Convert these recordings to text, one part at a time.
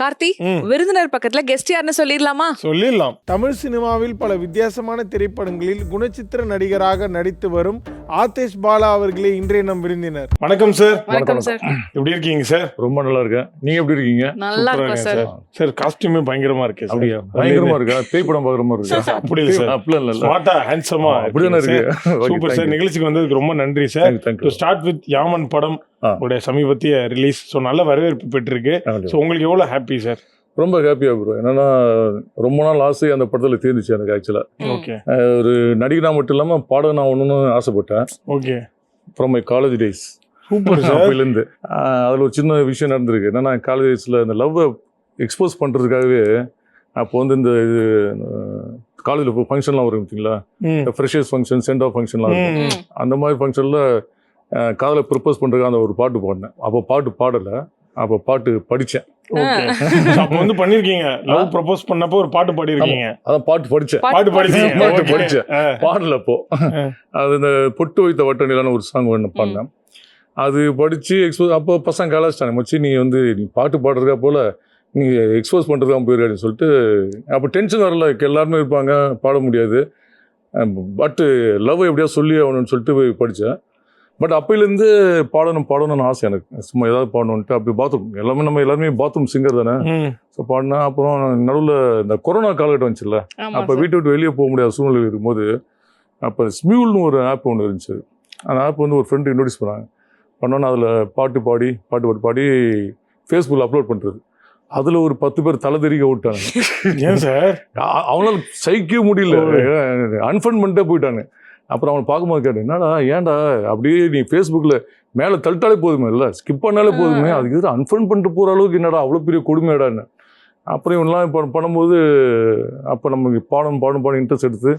கார்த்தி. விருந்தினர் பக்கத்துல கெஸ்ட் யாருன்னு சொல்லிடலாமா? சொல்லிடலாம். தமிழ் சினிமாவில் பல வித்தியாசமான திரைப்படங்களில் குணச்சித்திர நடிகராக நடித்து வரும் ஆதேஷ் பாலா அவர்களே இன்றைய நம் விருந்தினர். வணக்கம் சார் வணக்கம் சார் எப்படி இருக்கீங்க சார் ரொம்ப நல்லா இருக்கேன். நீங்க எப்படி இருக்கீங்க? நல்லா இருக்கும் சார் சார் காஸ்டியூமே பயங்கரமா இருக்கு. அப்படியா? பயங்கரமா இருக்கா? பேய் படம் பாக்குற மாதிரி இருக்கு? அப்படி இல்லை சார் அப்படிலாம் இல்ல ஸ்மார்ட்டா ஹேண்ட்ஸமா அப்படிதானே இருக்கு. சூப்பர் சார் நிகழ்ச்சிக்கு வந்ததுக்கு ரொம்ப நன்றி சார் ஸ்டார்ட் வித் யாமன் படம். உடைய சமீபத்திய ரிலீஸ் ஸோ நல்ல வரவேற்பு பெற்றிருக்கு. ஸோ உங்களுக்கு எவ்வளவு ஹாப்பி சார் ரொம்ப ஹாப்பியா ப்ரோ என்னன்னா ரொம்ப நாள் ஆசை அந்த படத்துல தீர்ந்துச்சு எனக்கு ஆக்சுவலா ம். ஓகே ஒரு நடிகனா மட்டும் இல்லாம பாடகன் ஆகணும்னு ஆசைப்பட்டேன். Okay from my college days super sir அப்பையிலேருந்து. அதில் ஒரு சின்ன விஷயம் நடந்திருக்கு. என்னன்னா காலேஜ் டேஸில் இந்த லவ்வை எக்ஸ்போஸ் பண்ணுறதுக்காகவே அப்போ வந்து இந்த இது காலேஜில் இப்போ ஃபங்க்ஷன்லாம் வரும் பார்த்தீங்களா. இந்த ஃப்ரெஷர்ஸ் ஃபங்க்ஷன் சென்ட் ஆஃப் ஃபங்க்ஷன்லாம் இருக்கும். அந்த மாதிரி ஃபங்க்ஷனில் காதலை ப்ரப்போஸ் பண்ணுறதுக்கு அந்த ஒரு பாட்டு பாடினேன். அப்போ பாட்டு பாடலை. அப்போ பாட்டு படித்தேன் அப்போ வந்து பண்ணிருக்கீங்க. லவ் ப்ரப்போஸ் பண்ணப்போ ஒரு பாட்டு பாடிருக்கீங்க. அதான் பாட்டு படித்தேன் பாட்டு படிச்சீங்க. பாட்டு. படிச்சேன். பாடல அப்போ. அது இந்த பொட்டு வைத்த வட்ட நிலான்னு ஒரு சாங் ஒன்று பாடினேன். அது படித்து எக்ஸ்போஸ் அப்போ பசங்க கலாச்சிட்டாங்க மச்சி நீ வந்து நீ பாட்டு பாடுறதுக்கா போல நீ எக்ஸ்போஸ் பண்ணுறதுக்காக போயிரு அப்படின்னு சொல்லிட்டு அப்போ டென்ஷன் வரல. எல்லாருமே இருப்பாங்க. பாட முடியாது. பட்டு லவ் எப்படியா சொல்லி ஆகணும்னு சொல்லிட்டு போய் படித்தேன் பட் அப்பையிலேருந்து பாடணும் பாடணும்னு ஆசை எனக்கு. சும்மா ஏதாவது பாடணுன்ட்டு அப்படி பாத்ரூம் எல்லாமே நம்ம எல்லாருமே பாத்ரூம் சிங்கர் தானே. ஸோ பாடினேன் அப்புறம் நடுவில் இந்த கொரோனா காலகட்டம் வந்துச்சுல்ல. அப்போ. வீட்டை விட்டு வெளியே போக முடியாத சூழ்நிலை இருக்கும்போது அப்போ ஸ்மியூல்னு ஒரு ஆப் ஒன்று இருந்துச்சு. அந்த ஆப் வந்து ஒரு ஃப்ரெண்டு இன்ட்ரடியூஸ் பண்ணாங்க. பண்ணோன்னே அதில் பாட்டு பாடி பாட்டு பாட்டு பாடி ஃபேஸ்புக்கில் அப்லோட் பண்ணுறது அதில் ஒரு பத்து பேர் தலை தெறிக்க விட்டாங்க ஏன் சார் அவங்களால சகிக்கவே முடியல. அன்ஃபன் பண்ணிட்டே போயிட்டாங்க அப்புறம் அவனை பார்க்கும்போது கேட்டேன் என்னடா ஏன்டா? அப்படியே நீ ஃபேஸ்புக்கில் மேலே தள்ளிட்டாலே போதுமே இல்லை? ஸ்கிப் பண்ணாலே போதுமே. அதுக்கு அன்ஃபன் பண்ணிட்டு போகிற அளவுக்கு என்னடா அவ்வளோ பெரிய கொடுமையாடான்னு? அப்புறம் இவன்லாம் இப்போ பண்ணும்போது அப்போ நமக்கு பாடம் பாடம் பாடம் இன்ட்ரெஸ்ட் எடுத்து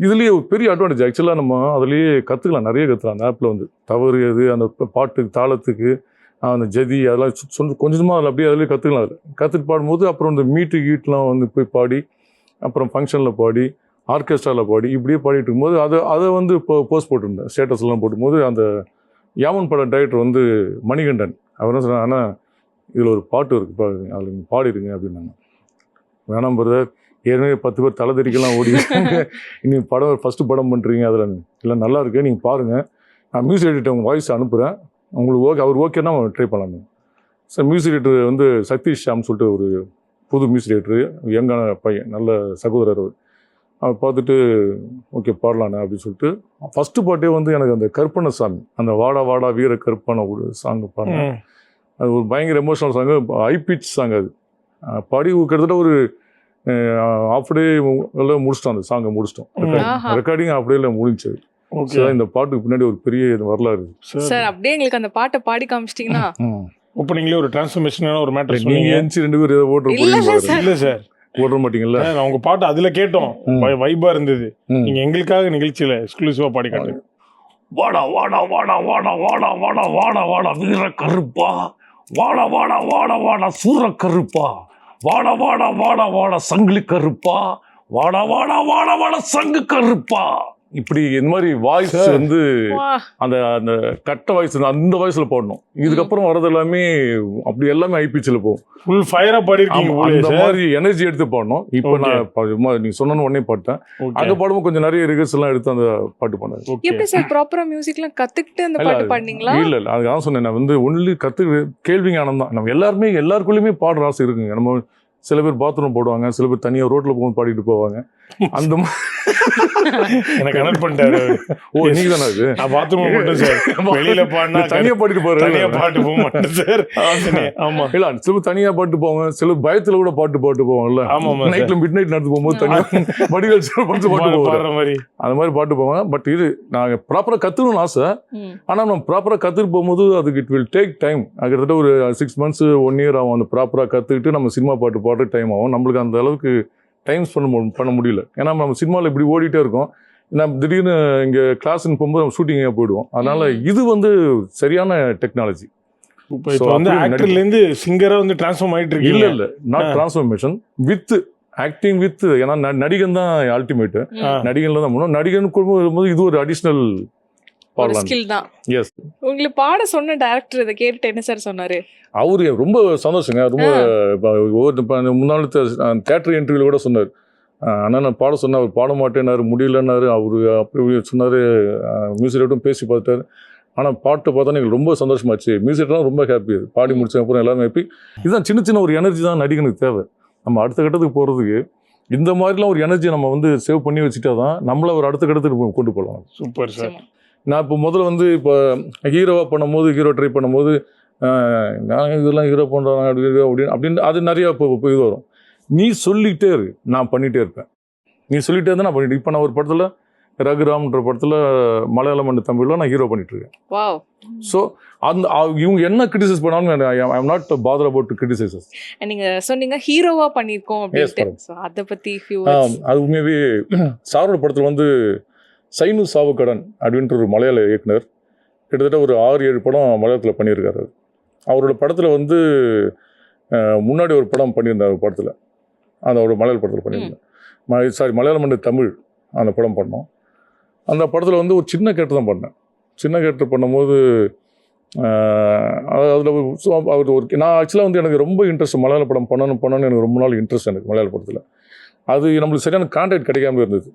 இதுலேயே ஒரு பெரிய அட்வான்டேஜ் ஆக்சுவலாக நம்ம அதுலேயே கற்றுக்கலாம் நிறைய கற்றுக்கலாம் அந்த ஆப்பில் வந்து தவறு எது அந்த பாட்டுக்கு தாளத்துக்கு அந்த ஜதி அதெல்லாம் சொ- சொந்த கொஞ்சமாக அதில் அப்படியே அதிலே கற்றுக்கலாம் அதில். கற்றுட்டு பாடும்போது அப்புறம் இந்த மீட்டு கீட்லாம் வந்து போய் பாடி அப்புறம் ஃபங்க்ஷனில் பாடி ஆர்கெஸ்ட்ராவில் பாடி இப்படியே பாடிட்டு இருக்கும்போது அதை அதை வந்து இப்போ போஸ்ட் போட்டிருந்தேன். ஸ்டேட்டஸ்லாம் போட்டும்போது அந்த யாமன் பட டைரக்டர் வந்து மணிகண்டன். அவர் என்ன சொன்னாங்க ஆனால் இதில் ஒரு பாட்டு இருக்குது பாருங்க அதில் நீங்கள் பாடிடுங்க அப்படின்னாங்க. வேணாம் பிரதர் ஏற்கனவே பத்து பேர் தலை தெரிக்கலாம் ஓடி நீங்கள் படம் ஃபஸ்ட்டு படம் பண்ணுறீங்க அதில் இல்லை நல்லா இருக்கு நீங்கள் பாருங்கள் நான் மியூசிக் எடிட்டர் உங்கள் வாய்ஸ் அனுப்புகிறேன் உங்களுக்கு ஓகே அவர் ஓகேன்னா ட்ரை பண்ணலாமே. சார் மியூசிக் எடிட்டர் வந்து சக்தி ஷாம் சொல்லிட்டு ஒரு புது மியூசிக் எடிட்டர் யங்கான பையன் நல்ல சகோதரர் அவர். அவர் பார்த்துட்டு ஓகே பாடலாண்ணே அப்படின்னு சொல்லிட்டு ஃபஸ்ட்டு பாட்டே வந்து எனக்கு அந்த கற்பனை சாமி அந்த வாடா வாடா வீர கற்பனை ஒரு சாங் பாடினேன். அது ஒரு பயங்கர emotional song high pitch song அது. பாடி கிட்டத்தட்ட ஒரு ஆஃப் டே எல்லாம் முடிச்சிட்டோம் அந்த சாங்கை முடிச்சிட்டோம். ரெக்கார்டிங் ஆஃப் டேல முடிஞ்சு ஓகே. இந்த பாட்டுக்கு பின்னாடி ஒரு பெரிய இது வரலாறு. சார். அப்படியே எங்களுக்கு அந்த பாட்டை பாடி காமிச்சிட்டீங்கன்னா. ஓப்பனிங்லேயே ஒரு டிரான்ஸ்ஃபர்மேஷனான ஒரு மேட்டர் நீங்க சொன்னீங்க. எந்திச்சு ரெண்டு பேரும் ஏதோ ஓட்டுற இல்ல சார். ஓட்டுற மாட்டீங்கல்ல நான் உங்க பாட்டு அதுல கேட்டோம் வைபா இருந்தது. நீங்க எங்களுக்காக நிகழ்ச்சியில எக்ஸ்க்ளூசிவா பாடி காட்டுங்க வாடா வாடா வாடா வாடா வாடா வாடா வாடா வாடா வீர கருப்பா வாடா வாடா வாடா வாடா சூர கருப்பா வாடா வாடா வாடா வாடா சங்கிலி கருப்பா வாடா வாடா வாடா வாடா சங்கு கருப்பா இப்படி இந்த மாதிரி வாய்ஸ். வந்து. அந்த அந்த கட்ட வாய்ஸ் அந்த வாய்ஸ்ல போடணும். இதுக்கப்புறம் வர்றது எல்லாமே அப்படி எல்லாமே ஐபிச்சில் போகும். ஃபுல் ஃபயரா பாடி இருக்கீங்க ஆமா, போலயே அந்த சார் மாதிரி எனர்ஜி எடுத்து பாடணும். இப்போ. நான் நீ சொன்ன உடனே பாட்டேன். அங்க பாடும்போது கொஞ்சம் நிறைய ரிகர்ஸ் எல்லாம் எடுத்து அந்த பாட்டு பண்ணேன் எப்படி சார் ப்ராப்பரா மியூசிக்லாம் கத்துக்கிட்டு அந்த இல்ல, பாட்டு அது- பாடினீங்களா? இல்ல இல்ல. அதுதான் சொன்னேன் நான் வந்து ஒன்லி கத்து கேள்வி ஞானம் தான். நம்ம எல்லாருமே எல்லாருக்குள்ளயுமே பாடுற ஆசை இருக்குங்க. நம்ம சில பேர் பாத்ரூம் போடுவாங்க சில பேர் தனியா ரோட்ல போகும் பாடிட்டு போவாங்க. அந்த மா- எனக்கு கனெக்ட் பண்ணிட்டாரு. ஓ நீங்க தானே அது நான் பாத்ரூம் மட்டும் சார். வெளியில பாடினா தனியா பாடிட்டு தனியா போறாங்க பாட்டு போக மாட்டேன் சார். ஆமா. இல்ல சில தனியா பாட்டு போவாங்க சில பயத்துல கூட பாட்டு பாட்டு போவாங்கல்ல. ஆமா, ஆமா, நைட்ல மிட் நைட் நடந்து போகும்போது தனியா வடிவேல் சார் பாட்டு பாட்டு போவாங்க பாடுற மாதிரி. அந்த மாதிரி பாட்டு போவாங்க. பட் இது நாங்க ப்ராப்பரா கத்துக்கணும்னு ஆசை. ஆனா நம்ம ப்ராப்பரா கத்துட்டு போகும்போது அதுக்கு இட் வில் டேக் டைம் கிட்டத்தட்ட ஒரு சிக்ஸ் மந்த்ஸ் ஒன் இயர் ஆகும். அந்த ப்ராப்பரா கத்துக்கிட்டு நம்ம சினிமா பாட்டு பாடுற டைம் ஆகும். நம்மளுக்கு அந்த அளவுக்கு டைம் ஸ்பெண்ட் பண்ண முடியல. ஏன்னா நம்ம சினிமாவில் இப்படி ஓடிட்டே இருக்கோம். நம்ம திடீர்னு இங்கே கிளாஸ்ன்னு போகும்போது நம்ம ஷூட்டிங்காக போயிடுவோம். அதனால. இது வந்து சரியான டெக்னாலஜி இப்போ வந்து அப்படியே ஆக்டர்ல இருந்து சிங்கரா வந்து டிரான்ஸ்ஃபார்ம் ஆயிட்டு இல்ல இருக்கீங்க இல்ல not. Transformation with acting with ஏன்னா நடிகன் தான் அல்டிமேட். நடிகன்ல தான் பண்ணும் நடிகன் வரும்போது இது ஒரு அடிஷ்னல் ஒரு பாடலாம் ஸ்கில் தான். எஸ் உங்களுக்கு பாட சொன்ன டேரக்டர் இதை கேட்டுட்டு என்ன சார் சொன்னாரு? அவரு ரொம்ப சந்தோஷங்க. ரொம்ப ஒவ்வொரு முன்னாள் தேட்டர் இன்டர்வியூல கூட சொன்னார். ஆனால் நான் பாட சொன்னேன் அவர் பாட மாட்டேன்னாரு முடியலன்னாரு. அவரு அப்படி சொன்னார். மியூசிக் பேசி பார்த்தாரு ஆனால் பாட்டு பார்த்தா எங்களுக்கு ரொம்ப சந்தோஷமாச்சு. மியூசிக்லாம் ரொம்ப ஹாப்பி பாடி முடிச்ச அப்புறம் எல்லாரும் ஹாப்பி இதுதான் சின்ன சின்ன ஒரு எனர்ஜி தான் நடிகனுக்கு தேவை. நம்ம அடுத்த கட்டத்துக்கு போகிறதுக்கு இந்த மாதிரிலாம் ஒரு எனர்ஜி நம்ம வந்து சேவ் பண்ணி வச்சுட்டா தான் நம்மள ஒரு அடுத்த கட்டத்துக்கு கொண்டு போகலாம். Super sir. நான் இப்போ முதல்ல வந்து இப்போ ஹீரோவாக பண்ணும்போது ஹீரோ ட்ரை பண்ணும்போது நான் இதெல்லாம் ஹீரோ பண்ணுறாங்க அப்படி அப்படின்னு அப்படின்னு அது நிறையா இப்போ இப்போ இது வரும். நீ சொல்லிக்கிட்டே இரு. நான் பண்ணிகிட்டே இருப்பேன். நீ சொல்லிகிட்டே இருந்தா நான் பண்ணிட்டு இப்போ நான் ஒரு படத்தில் ரகுராம்ன்ற படத்தில் மலையாளம் அண்ட் தமிழில் நான் ஹீரோ பண்ணிட்டு இருக்கேன். வாவ் ஸோ அந்த இவங்க என்ன கிரிட்டிசைஸ் பண்ணாலும் I not bother about criticises நீங்க சொன்னீங்க ஹீரோவா பண்ணிருக்கோம் அப்படின்ட்டு. madam. So, அத பத்தி ஃபியூ அது உண்மையாகவே சாரோட படத்தில் வந்து சைனு சாவுக்கடன் அப்படின்ற ஒரு மலையாள இயக்குனர் கிட்டத்தட்ட ஒரு ஆறு ஏழு படம் மலையாளத்தில் பண்ணியிருக்காரு. அவரோட படத்தில் வந்து முன்னாடி ஒரு படம் பண்ணியிருந்தார் ஒரு படத்தில். அந்த ஒரு மலையாள படத்தில் பண்ணியிருந்தேன் சாரி மலையாளம் அண்ட் தமிழ் அந்த படம் பண்ணோம். அந்த படத்தில் வந்து ஒரு சின்ன கேரக்டர் தான் பண்ணேன். சின்ன கேரக்டர் பண்ணும்போது அதில் அவர் ஒரு நான் ஆக்சுவலாக வந்து எனக்கு ரொம்ப இன்ட்ரெஸ்ட் மலையாள படம் பண்ணணும் பண்ணணும்னு எனக்கு ரொம்ப நாள் இன்ட்ரெஸ்ட் எனக்கு மலையாள படத்தில். அது நம்மளுக்கு சரியான கான்டாக்ட் கிடைக்காம இருந்தது.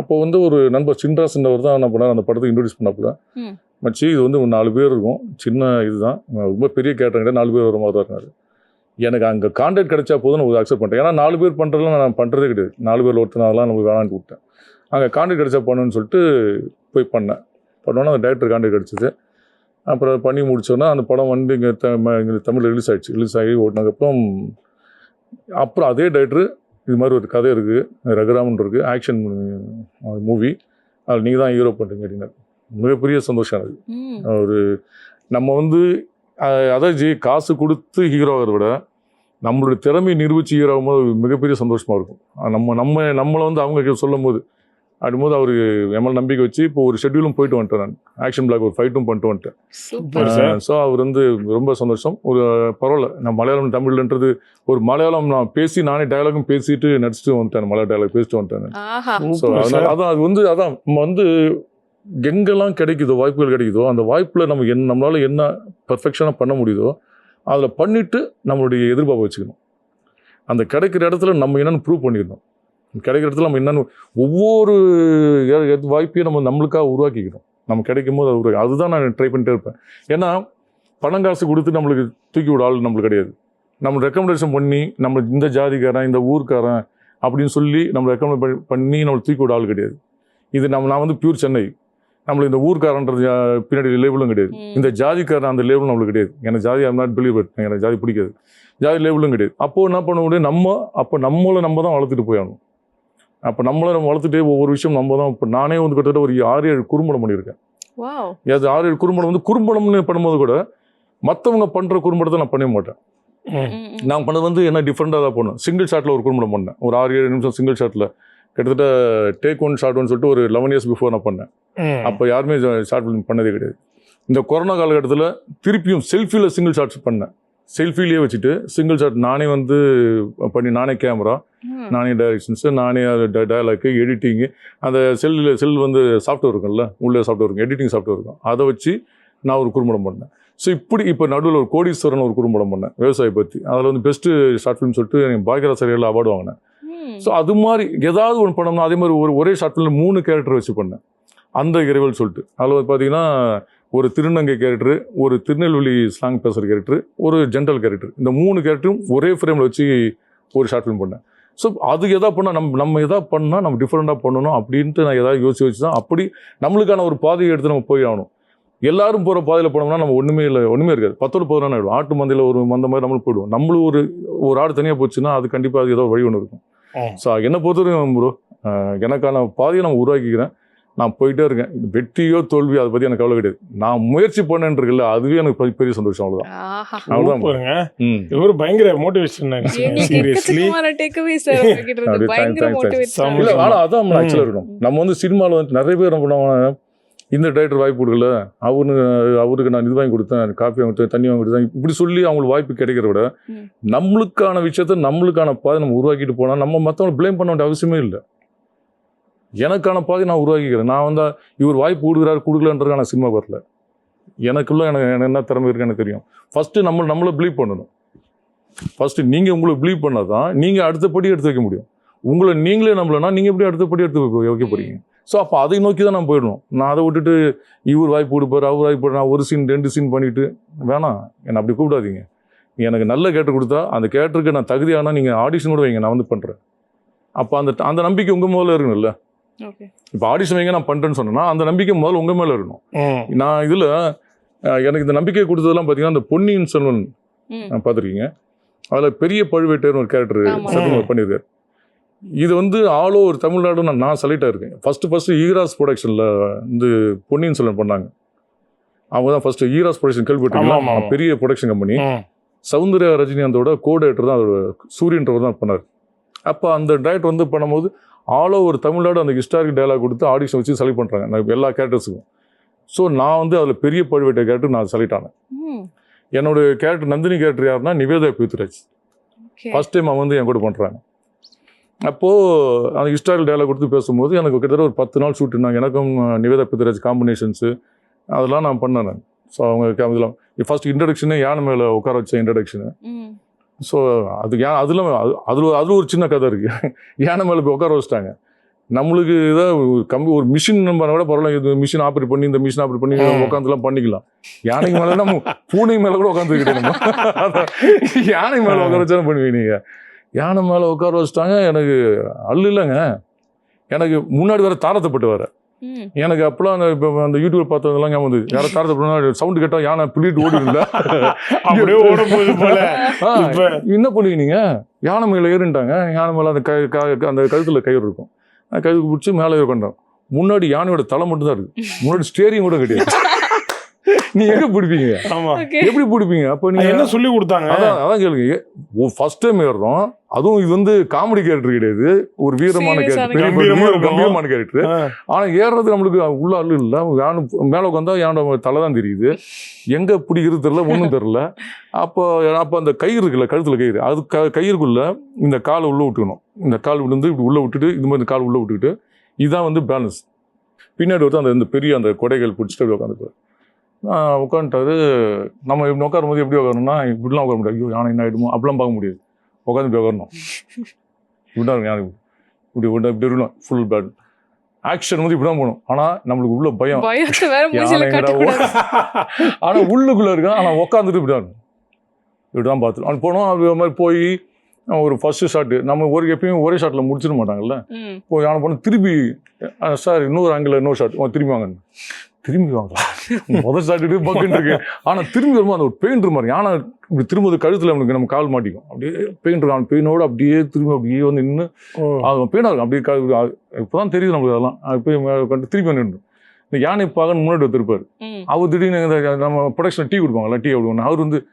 அப்போ வந்து ஒரு நண்பர் சின்ராஸ்ன்றவர் தான் என்ன பண்ணார் அந்த படத்துக்கு இன்ட்ரடியூஸ் பண்ணாப்புல. மச்சி இது வந்து ஒரு நாலு பேர் இருக்கும். சின்ன இதுதான். ரொம்ப பெரிய கேரக்டர் கிடையாது நாலு பேர் வர மாதிரி தான் இருந்தார் எனக்கு அங்கே கான்டாக்ட் கிடைச்சா போதும் நான் அக்செப்ட் பண்ணிட்டேன். ஏன்னா நாலு பேர் பண்ணுறதுலாம் நான் பண்ணுறதே கிடையாது. நாலு பேர் ஒருத்தர் அதெல்லாம் நமக்கு வேணான்ட்டு விட்டேன் அங்கே கான்டாக்ட் கிடைச்சா பண்ணுன்னு சொல்லிட்டு போய் பண்ணேன். பண்ணோன்னா அந்த டேரக்டர் கான்டாக்ட் கிடச்சிது. அப்புறம் பண்ணி முடிச்சோன்னா அந்த படம் வந்து இங்கே த இங்கே தமிழ் ரிலீஸ் ஆயிடுச்சு. ரிலீஸ் ஆகி ஓட்டினதுக்கப்புறம் அப்புறம் அதே டேரக்டர் இது மாதிரி ஒரு கதை இருக்குது ரகுராமன் இருக்குது ஆக்ஷன் மூவி அதில் நீங்கள் தான் ஹீரோ பண்ணுறீங்க அப்படின்னா மிகப்பெரிய சந்தோஷம் எனக்கு ம். ஒரு நம்ம வந்து அதான் ஜி காசு கொடுத்து ஹீரோ ஆகிறத விட நம்மளுடைய திறமையை நிரூபித்து ஹீரோ ஆகும்போது மிகப்பெரிய சந்தோஷமாக இருக்கும். நம்ம நம்ம நம்மளை வந்து அவங்க சொல்லும் போது அப்படிம்போது அவர் எம்எல் நம்பிக்கை வச்சு இப்போ ஒரு ஷெட்யூலும் போயிட்டு வந்துட்டேன் நான். ஆக்ஷன் பிளாக் ஒரு ஃபைட்டும் பண்ணிட்டு வந்துட்டேன். ஸோ அவர் வந்து ரொம்ப சந்தோஷம். ஒரு பரவாயில்ல. நான் மலையாளம் தமிழ்ன்றது ஒரு மலையாளம் நான் பேசி நானே டயலாகும் பேசிட்டு நடிச்சுட்டு வந்துட்டேன் மலையாள டயலாக் பேசிட்டு வந்துட்டேன் ஆஹா. ஸோ அதனால அதான் அது வந்து அதான் நம்ம வந்து எங்கெல்லாம் கிடைக்குதோ வாய்ப்புகள் கிடைக்குதோ அந்த வாய்ப்பில் நம்ம என்ன நம்மளால என்ன பர்ஃபெக்ஷனாக பண்ண முடியுதோ அதில் பண்ணிட்டு நம்மளுடைய எதிர்பார்ப்பை வச்சுக்கணும். அந்த கிடைக்கிற இடத்துல நம்ம என்னென்னு ப்ரூவ் பண்ணிடணும். கிடைக்கிற இடத்துல நம்ம என்னென்னு ஒவ்வொரு வாய்ப்பையும் நம்ம நம்மளுக்காக உருவாக்கிக்கணும். நம்ம கிடைக்கும் போது அது உருவாக்கி அதுதான் நான் ட்ரை பண்ணிட்டே இருப்பேன். ஏன்னா பணம் காசு கொடுத்து நம்மளுக்கு தூக்கி விட ஆள் நம்மளுக்கு கிடையாது. நம்ம ரெக்கமெண்டேஷன் பண்ணி நம்ம இந்த ஜாதிக்காரன் இந்த ஊர்க்காரன் அப்படின்னு சொல்லி நம்ம ரெக்கமெண்ட் பண்ணி நம்மளுக்கு தூக்கி விட ஆள் கிடையாது. இது நம்ம நான் வந்து பியூர் சென்னை. நம்மளுக்கு இந்த ஊர்க்காரன்றது பின்னாடி லேபிளும் கிடையாது. இந்த ஜாதிக்காரன் அந்த லேபிளும் நம்மளுக்கு கிடையாது. எனக்கு ஜாதி ஐம் நாட் பிலீவ் எனக்கு ஜாதி பிடிக்காது. ஜாதி லேபிளும் கிடையாது. அப்போது என்ன பண்ண முடியும் நம்ம அப்போ நம்மளை நம்ம தான் வளர்த்துட்டு போயாகணும் அப்போ நம்மளை நம்ம வளர்த்துட்டே ஒவ்வொரு விஷயம் நம்ம தான் இப்போ நானே வந்து கிட்டத்தட்ட ஒரு ஆறு ஏழு குறும்படம் பண்ணியிருக்கேன். அது ஆறு ஏழு குறும்படம் வந்து குறும்படம்னு பண்ணும்போது கூட மற்றவங்க பண்ணுற குறும்படத்தை நான் பண்ணவே மாட்டேன். நான் பண்ணது வந்து என்ன டிஃப்ரெண்ட்டாக தான் பண்ணேன் சிங்கிள் ஷாட்டில் ஒரு குறும்படம் பண்ணேன். ஒரு ஆறு ஏழு நிமிஷம் சிங்கிள் ஷாட்டில் கிட்டத்தட்ட டேக் ஒன் ஷாட் ஒன் சொல்லிட்டு ஒரு லெவன் இயர்ஸ் பிஃபோர் நான் பண்ணேன். அப்போ யாருமே ஷார்ட் ஃபிலிம் பண்ணதே கிடையாது. இந்த கொரோனா காலகட்டத்தில் திருப்பியும் செல்ஃபியில் சிங்கிள் ஷாட்ஸ் பண்ணேன். செல்ஃபிலேயே வச்சுட்டு சிங்கிள் ஷாட் நானே வந்து பண்ணி நானே கேமரா. நானே டைரக்ஷன்ஸு நானே டயலாக்கு எடிட்டிங்கு அந்த செல்லில் செல் வந்து சாஃப்ட்வேர் இருக்கும்ல உள்ளே சாஃப்ட்வேர் இருக்கும் எடிட்டிங் சாஃப்ட்வேர் இருக்கும். அதை வச்சு நான் ஒரு குறும்படம் பண்ணேன். ஸோ இப்படி இப்போ நடுவில் ஒரு கோடீஸ்வரன் ஒரு குறும்படம் பண்ணேன் விவசாயி பற்றி அதில் வந்து பெஸ்ட்டு ஷார்ட் ஃபிலிம் சொல்லிட்டு எனக்கு பாக்கியராஜ் சரியில் அவார்டு வாங்கினேன். ஸோ அது மாதிரி ஏதாவது ஒன்று பண்ணோம்னா அதே மாதிரி ஒரு ஒரே ஷார்ட் ஃபிலிம் மூணு கேரக்டர் வச்சு பண்ணேன். அந்த இறைவல் சொல்லிட்டு. அதில் பார்த்தீங்கன்னா ஒரு திருநங்கை கேரக்டர் ஒரு திருநெல்வேலி ஸ்லாங் பேசுகிற கேரக்டர் ஒரு ஜென்ரல் கேரக்டர் இந்த மூணு கேரக்டரும் ஒரே ஃப்ரேமில் வச்சு ஒரு ஷார்ட் ஃபிலிம் பண்ணேன். ஸோ அது எதா பண்ணால் நம்ம நம்ம எதா பண்ணால் நம்ம டிஃப்ரெண்ட்டாக பண்ணணும் அப்படின்ட்டு நான் எதாவது யோசிச்சு வச்சு தான் அப்படி நம்மளுக்கான ஒரு பாதையை எடுத்து நம்ம போய் ஆகணும். எல்லாரும் போகிற பாதையில் போனோம்னா நம்ம ஒன்றுமே இல்லை ஒன்றுமே இருக்காது. பத்தோடு பதினொன்று ஆகிடும் ஆட்டு மந்தையில் ஒரு மந்த மாதிரி நம்மளும் போயிடுவோம். நம்மளும் ஒரு ஒரு ஆடு தனியாக போச்சுன்னா அது கண்டிப்பாக அது ஏதோ வழி ஒன்று இருக்கும். ஸோ என்னை பொறுத்தவரைக்கும் ப்ரோ எனக்கான பாதையை நான் உருவாக்கிக்கிறேன். நான் போயிட்டே இருக்கேன். வெற்றியோ தோல்வியோ அதை பற்றி எனக்கு கவலை கிடையாது. நான் முயற்சி பண்ணேன்னு இருக்குல்ல அதுவே எனக்கு பெரிய- சந்தோஷம் அவ்வளோதான் அவ்வளவுதான். சூப்பருங்க ம். இவர் பயங்கர மோட்டிவேஷன் சீரியஸ்லி. இல்லை. ஆனால் அதான். ஆக்சுவலாக இருக்கணும். நம்ம வந்து சினிமாவில் வந்து நிறைய பேர் என்ன பண்ணுவாங்க இந்த டைரக்டர் வாய்ப்பு கொடுக்கல அவனு அவருக்கு நான் இது வாங்கி கொடுத்தேன் காஃபி வாங்கி கொடுத்தேன் தண்ணி வாங்கி கொடுத்தேன் இப்படி சொல்லி அவங்களுக்கு வாய்ப்பு கிடைக்கிறத விட. நம்மளுக்கான விஷயத்த நம்மளுக்கான பாதை நம்ம உருவாக்கிட்டு போனால் நம்ம மற்றவங்களை ப்ளேம் பண்ண வேண்டிய அவசியமே இல்லை. எனக்கான பாதை நான் உருவாக்கிக்கிறேன். நான் வந்து இவர் வாய்ப்பு கொடுக்குறாரு கொடுக்கலன்றதுக்கான சினிமா வரல எனக்குள்ள எனக்கு என்ன திறமை இருக்குன்னு எனக்கு தெரியும். ஃபஸ்ட்டு நம்ம நம்மளை பிலீவ் பண்ணணும். ஃபஸ்ட்டு நீங்கள் உங்களை பிலீவ் பண்ணால் தான் நீங்கள் அடுத்தபடி எடுத்து வைக்க முடியும். உங்களை நீங்களே நம்பலன்னா நீங்கள் எப்படி அடுத்தபடி எடுத்து வைக்க- வைக்க போகிறீங்க ஸோ அப்போ அதை நோக்கி தான் நான் போயிடணும். நான் அதை விட்டுட்டு இவர் வாய்ப்பு கொடுப்பார் அவர் வாய்ப்பு நான் ஒரு சீன் ரெண்டு சீன் பண்ணிவிட்டு வேணாம் என்னை அப்படி கூப்பிடாதீங்க. எனக்கு நல்ல கேட்டு கொடுத்தா அந்த கேட்டருக்கு நான் தகுதியானால் நீங்கள் ஆடிஷன் கூட வைங்க நான் வந்து பண்ணுறேன் அப்போ அந்த அந்த நம்பிக்கை உங்கள் முதல்ல இருக்கணும்ல. இப்போ ஆடிஷன் வைங்க நான் பண்ணுறேன்னு சொன்னேன்னா அந்த நம்பிக்கை முதல்ல உங்கள் மேலே இருக்கணும். நான் இதில் எனக்கு இந்த நம்பிக்கை கொடுத்ததெல்லாம் பார்த்தீங்கன்னா அந்த பொன்னியின் செல்வன் பார்த்துருக்கீங்க அதில் பெரிய பழுவேட்டையர்னு ஒரு கேரக்டர் பண்ணியிருக்காரு. இது வந்து ஆல் ஓவர் தமிழ்நாடு நான் நான் செலக்ட் ஆயிருக்கேன் ஃபஸ்ட்டு ஃபஸ்ட்டு ஈராஸ் ப்ரொடக்ஷனில் வந்து பொன்னியின் செல்வன் பண்ணாங்க. அவங்க தான் ஃபஸ்ட்டு ஈராஸ் ப்ரொடக்ஷன் கேள்விப்பட்டீங்களா. பெரிய ப்ரொடக்ஷன் கம்பெனி. சௌந்தர்யா ரஜினிகாந்தோட கோடேட்டர் தான் அதோட சூரியன்றவர் தான் பண்ணார். அப்போ அந்த டயட் வந்து பண்ணும்போது ஆல் ஓவர் தமிழ்நாடு அந்த ஹிஸ்டாரிக் டயலாக் கொடுத்து ஆடிஷன் வச்சு செலக்ட் பண்ணுறாங்க நான் எல்லா கேரக்டர்ஸுக்கும் ஸோ நான் வந்து அதில் பெரிய பழுவேட்டை கேரக்டர் நான் செலக்ட் ஆனேன். ம். என்னோட கேரக்டர் நந்தினி கேரக்டர் யாருன்னா Nivetha Pethuraj okay first time அவங்க வந்து என் கூட பண்ணுறாங்க அப்போது அந்த ஹிஸ்டாரிக் டயலாக் கொடுத்து பேசும்போது எனக்கு கிட்டத்தட்ட ஒரு பத்து நாள் ஷூட் நான் எனக்கும் நிவேதா பித்ராஜ் காம்பினேஷன்ஸு அதெல்லாம் நான் பண்ணேன் நான். ஸோ அவங்க இதெல்லாம் ஃபர்ஸ்ட் இன்ட்ரடக்ஷனு யானை மேலே உட்கார வச்ச இன்ட்ரடக்ஷனு ஸோ அது ஏன் அதில் அதில் அதில் ஒரு சின்ன கதை இருக்குது யானை மேலே போய் உட்கார வச்சிட்டாங்க? நம்மளுக்கு இதை கம்பி ஒரு மிஷின் நம்ம கூட பரவாயில்ல. இது மிஷின் ஆப்ரேட் பண்ணி இந்த மிஷின் ஆப்ரேட் பண்ணி. உட்காந்துலாம் பண்ணிக்கலாம். யானைக்கு மேலே நம்ம பூனை மேலே கூட உட்காந்துக்கிட்டே நம்ம. யானை மேலே உட்கார வச்சாலும் பண்ணுவீங்க நீங்கள் யானை மேலே உட்கார வச்சிட்டாங்க. எனக்கு அல்ல இல்லைங்க. எனக்கு முன்னாடி வர தாரத்தைப்பட்டு வர எனக்கு அப்பெல்லாம் அந்த இப்போ அந்த யூடியூப் பார்த்ததெல்லாம் ஞாபகம் வந்து யாரோ தாரத்தைப்பட்டு சவுண்டு கேட்டால் யானை பிள்ளிட்டு ஓடிடும்ல. அப்படியே ஓட போகுது போல என்ன பண்ணுவீங்க நீங்க? யானை மேலே ஏறிட்டாங்க யானை மேலே அந்த கை க- அந்த கழுத்துல கயிறு இருக்கும். கழுத்து பிடிச்சி மேலே ஏறிக்கொண்டோம் முன்னாடி யானையோட தலை மட்டும் தான் இருக்கு. முன்னாடி ஸ்டேரிங் கூட கிடையாது. நீ எங்க பிடிப்பீங்க? ஆமா. எப்படி பிடிப்பீங்க? அப்போ நீங்க என்ன சொல்லி கொடுத்தாங்க? அதான் அதான் கேளுங்க ஃபர்ஸ்ட் டைம் ஏறுறோம். அதுவும் இது வந்து காமெடி கேரக்டர் கிடையாது. ஒரு வீரமான கேரக்டர். கம்பீரமான கேரக்டர். ஆனா ஏறுறது நம்மளுக்கு உள்ள அள்ளு இல்லை. யானை மேலே உட்காந்தா யானோட தலை தான் தெரியுது. எங்க பிடிக்கிறது தெரியல ஒன்றும் தெரியல. அப்போ அப்போ அந்த கயிறு இருக்குல்ல கழுத்துல கயிறு. அது க கயிறுக்குள்ள இந்த காலை உள்ள விட்டுக்கணும். இந்த கால் விழுந்து இப்படி உள்ள விட்டுட்டு இது மாதிரி கால் உள்ள விட்டுக்கிட்டு இதுதான் வந்து பேலன்ஸ் பின்னாடி ஒருத்தர் அந்த இந்த பெரிய அந்த கொடைகள் பிடிச்சிட்டு அப்படி உட்காந்துப்பாரு உட்காந்துட்டாரு நம்ம இப்படி உட்காரும் போது எப்படி உட்காரணும்னா இப்படிலாம் உட்கார முடியாது. ஐயோ யானை என்ன ஆயிடுமோ? அப்படிலாம் பார்க்க முடியாது. உட்காந்து இப்படி உட்காரணும் இப்படிதான் யானை இப்படி. இப்படி இப்படி இருக்கணும் ஃபுல் பேட் ஆக்ஷன் வந்து இப்படி தான் போகணும். ஆனால் நம்மளுக்கு உள்ள பயம். பயத்தை வேற மூஞ்சில யானை எங்கடா காட்டக்கூடாது. ஆனா உள்ளுக்குள்ள இருக்கான். ஆனா உட்காந்துட்டு இப்படிதான் இப்படிதான் பார்த்துருவோம் அவன் போனோம் அது மாதிரி போய் ஒரு ஃபர்ஸ்ட் ஷாட்டு நம்ம ஒரு எப்பயும் ஒரே ஷாட்டில் முடிச்சிட மாட்டாங்கல்ல? ம். போய் அவனை போன திருப்பி சார் இன்னொரு ஆங்கிள் இன்னொரு ஷாட் திரும்பி வாங்க. திரும்பி வாங்கலாம் முதல் ஷாட் பக்குன்னு இருக்கு. ஆனா திரும்பி வரும்போது அந்த ஒரு பெயின் மாதிரி யானை இப்படி திரும்ப கழுத்துல அவனுக்கு நம்ம கால் மாட்டிக்கும். அப்படியே பெயின் இருக்கும் அவன் பெயினோட அப்படியே திரும்பி அப்படியே வந்து நின்று. அது பெயினாக இருக்கும். அப்படியே கா- இப்போதான் தெரியுது நம்மளுக்கு அதெல்லாம். அது போய் மேல உட்காந்து திருப்பி நின்று இந்த யானை பாகன் முன்னாடி வந்திருப்பாரு ம். அவர் திடீர்னு நம்ம ப்ரொடக்ஷன் டீ கொடுப்பாங்கல்ல டீ கொடுக்கணும் அவர் வந்து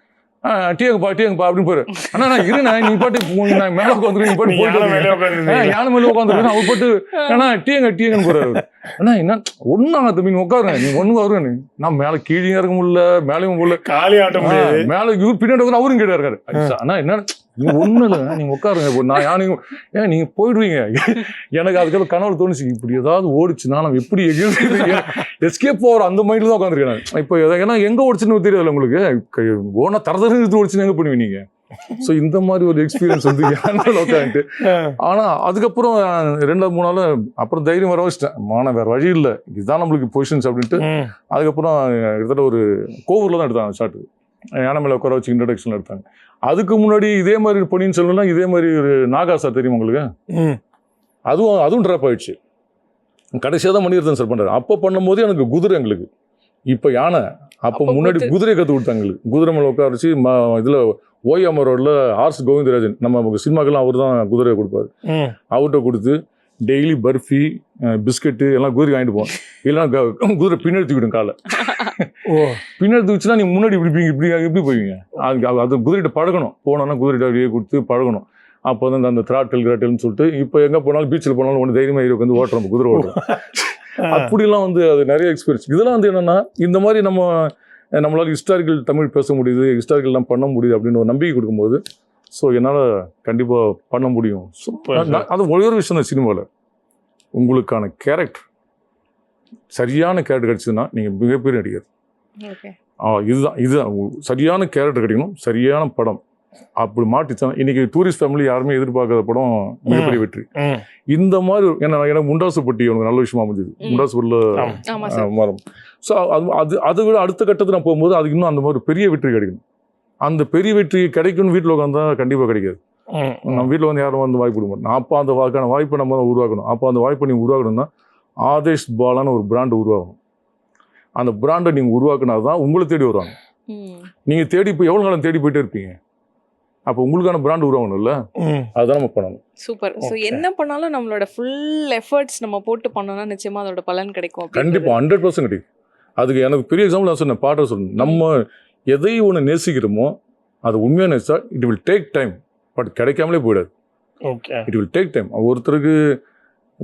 டீ எங்கப்பா டீ எங்கப்பா அப்படின்னு போரு அண்ணா நான் இருண்ணா நீ பாட்டு நான் மேலே உட்காந்துருக்கேன் நீ பாட்டு போயிட்டு யானை மேலே உட்காந்துருக்கேன் அவர் போட்டு அண்ணா டீ எங்க டீ எங்கன்னு போறாரு. அண்ணா என்ன ஒன்றும் தம்பி நீ உட்காருங்க நீ ஒன்று வருங்க நான் மேலே கீழே இறங்க முடியல மேலேயும் முடியல காலி ஆட்ட முடியாது. ஆ, மேல இவர் பின்னாடி அவரும் கேட்டா இருக்காரு. அண்ணா என்ன நீங்க ஒண்ணும் இல்லை. நீங்க உட்காருங்க. இப்போ நான் யானையும் ஏன் நீங்க போயிடுவீங்க. எனக்கு அதுக்கப்புறம் கனவு தோணுச்சு இப்படி ஏதாவது ஓடிச்சுன்னா நம்ம எப்படி எஸ்கேப் போகிற அந்த மைண்டில் தான் உட்காந்துருக்கேன் இப்போ ஏன்னா எங்க ஓடிச்சுன்னு தெரியாதுல்ல உங்களுக்கு? ஓனா தரதரம் எடுத்து ஓடிச்சுன்னு எங்க பண்ணுவீங்க நீங்க? ஸோ இந்த மாதிரி ஒரு எக்ஸ்பீரியன்ஸ் வந்து யானை உட்காந்துட்டு ஆனா அதுக்கப்புறம் ரெண்டாவது மூணு நாள் அப்புறம் தைரியம் வர வச்சிட்டேன் மான வேற வழி இல்லை. இதுதான் நம்மளுக்கு பொசிஷன்ஸ் அப்படின்ட்டு. அதுக்கப்புறம் கிட்டத்தட்ட ஒரு கோவூரில் தான் எடுத்தாங்க ஷாட்டு யானை மேலே உட்கார வச்சு இன்ட்ரடக்ஷன் எடுத்தாங்க. அதுக்கு முன்னாடி இதே மாதிரி பொன்னியின் செல்வன்லாம் இதே மாதிரி ஒரு நாகா சார் தெரியும் உங்களுக்கு. அதுவும் அதுவும் ட்ராப் ஆயிடுச்சு. கடைசியாக தான் மணிரத்தன் சார் பண்ணுறாரு அப்போ பண்ணும்போது எனக்கு குதிரை எங்களுக்கு. இப்போ யானை. அப்போ முன்னாடி குதிரை- குதிரையை கற்று கொடுத்தாங்க எங்களுக்கு. குதிரை மேலே உட்கார வச்சு ம இதில் ஓயாம ரோடில் ஆர்ஸ் கோவிந்தராஜன். நம்ம சினிமாக்கெல்லாம் அவர் தான் குதிரையை கொடுப்பாரு. அவர்கிட்ட கொடுத்து டெய்லி பர்ஃபி பிஸ்கட்டு எல்லாம் குதிரை வாங்கிட்டு போவோம் இல்லைன்னா குதிரை பின்னாடி தூக்கிடும் காலை. ஓ. பின்னாடி தூக்கிச்சுன்னா நீங்க முன்னாடி இப்படி இப்படி எப்படி போவீங்க. அது அது குதிரைகிட்ட பழகணும். போனோன்னா குதிரைகிட்ட அப்படியே கொடுத்து பழகணும். அப்போ வந்து அந்த திராட்டல் கிராட்டல்னு சொல்லிட்டு இப்போ எங்கே போனாலும் பீச்சில் போனாலும் ஒன்று தைரியமாக ஏறி வந்து ஓட்டுறோம் குதிரை ஓட்டுறோம். அப்படிலாம் வந்து அது நிறைய எக்ஸ்பீரியன்ஸ் இதெல்லாம் வந்து என்னன்னா இந்த மாதிரி நம்ம நம்மளால ஹிஸ்டாரிக்கல் தமிழ் பேச முடியுது ஹிஸ்டாரிக்கல்லாம் பண்ண முடியுது அப்படின்னு ஒரு நம்பிக்கை கொடுக்கும்போது ஸோ என்னால் கண்டிப்பாக பண்ண முடியும். நான்- அது ஒரே ஒரு விஷயம் தான் சினிமாவில் உங்களுக்கான கேரக்டர் சரியான கேரக்டர் கிடைச்சதுன்னா நீங்கள் மிகப்பெரிய நடிகர். இதுதான் இதுதான். சரியான கேரக்டர் கிடைக்கணும் சரியான படம். அப்படி மாட்டிச்சான் இன்னைக்கு டூரிஸ்ட் ஃபேமிலி யாருமே எதிர்பார்க்காத படம் மிகப்பெரிய வெற்றி. இந்த மாதிரி ஏன்னா எனக்கு முண்டாசுப்பட்டி உனக்கு நல்ல விஷயமா அமைஞ்சது. ம். முண்டாசுப்பட்டில் ஆமா. ஆமா சார் மரம். ஸோ அது அது அதை விட அடுத்த கட்டத்துக்கு நான் போகும்போது அதுக்கு இன்னும் அந்த மாதிரி பெரிய வெற்றி கிடைக்கணும். அந்த பெரிய வெற்றி கிடைக்கும்னு வீட்டில் உட்காந்தா கண்டிப்பாக கிடைக்காது. நம்ம வீட்டில் வந்து யாரும் வந்து வாய்ப்பு கொடுக்க மாட்டோம் அப்போ அந்த வாய்க்கான வாய்ப்பை நம்ம தான் உருவாக்கணும். அப்போ அந்த வாய்ப்பை நீங்கள் உருவாக்கணும்னா ஆதேஷ் பாலான்னு ஒரு பிராண்ட் உருவாகணும் அந்த பிராண்டை நீங்கள் உருவாக்குனா தான் உங்களை தேடி வருவாங்க. நீங்கள் தேடி போய் எவ்வளோ காலம் தேடி போயிட்டே இருப்பீங்க? அப்போ உங்களுக்கான பிராண்ட் உருவாகணும்ல. அதுதான் நம்ம பண்ணணும். சூப்பர். ஸோ. என்ன பண்ணாலும் நம்மளோட ஃபுல் எஃபர்ட்ஸ் நம்ம போட்டு பண்ணோம்னா நிச்சயமா அதோட பலன் கிடைக்கும். கண்டிப்பாக ஹண்ட்ரட் பர்சன்ட் கிடைக்கும். அதுக்கு எனக்கு பெரிய எக்ஸாம்பிள் நான் சொன்னேன் பாட்டை சொன்னேன் நம்ம எதை ஒன்று நேசிக்கிறோமோ அது உண்மையாக நேசிச்சா it will take time but கிடைக்காமலே போயிடாது. Okay it will take time ஒருத்தருக்கு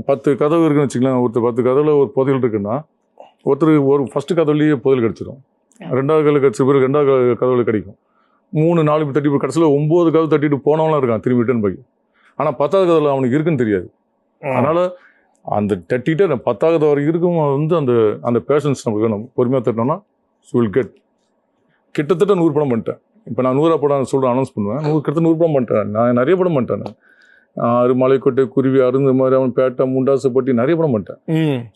பத்து கதவு இருக்குன்னு வச்சுக்கலாம் ஒருத்தர் பத்து கதவுல ஒரு புதையல் இருக்குன்னா ஒருத்தருக்கு ஒரு ஃபர்ஸ்ட் கதவுலேயே புதையல் கிடச்சிரும். ரெண்டாவது கதவு கிடச்ச பிறகு ரெண்டாவது கதவுல கிடைக்கும். மூணு நாலு தட்டி கடைசியில் ஒம்பது கதவு தட்டிட்டு போனவங்களாம் இருக்கான் திரும்பி ரிட்டர்ன் போய். ஆனால் பத்தாவது கதவுல அவனுக்கு இருக்குன்னு தெரியாது. அதனால அந்த தட்டிட்டு அந்த பத்தாவது வரைக்கும் இருக்கும் வந்து அந்த அந்த பேஷன்ஸ் நமக்கு வேணும். பொறுமையாக தட்டினோம்னா வில் கெட் கிட்டத்தட்ட நூறு படம் பண்ணிட்டேன். இப்போ நான் நூறா படம் சொல்ல அனௌன்ஸ் பண்ணுவேன். நூறு கிட்டத்தட்ட நூறு படம் பண்ணிட்டேன். நான் நிறைய படம் பண்ணிட்டேன் நான். ஆறு மலைக்கோட்டை குருவி அருந்து மாதிரி அவன் பேட்டை முண்டாசுப்பட்டி நிறைய படம் பண்ணிட்டேன்.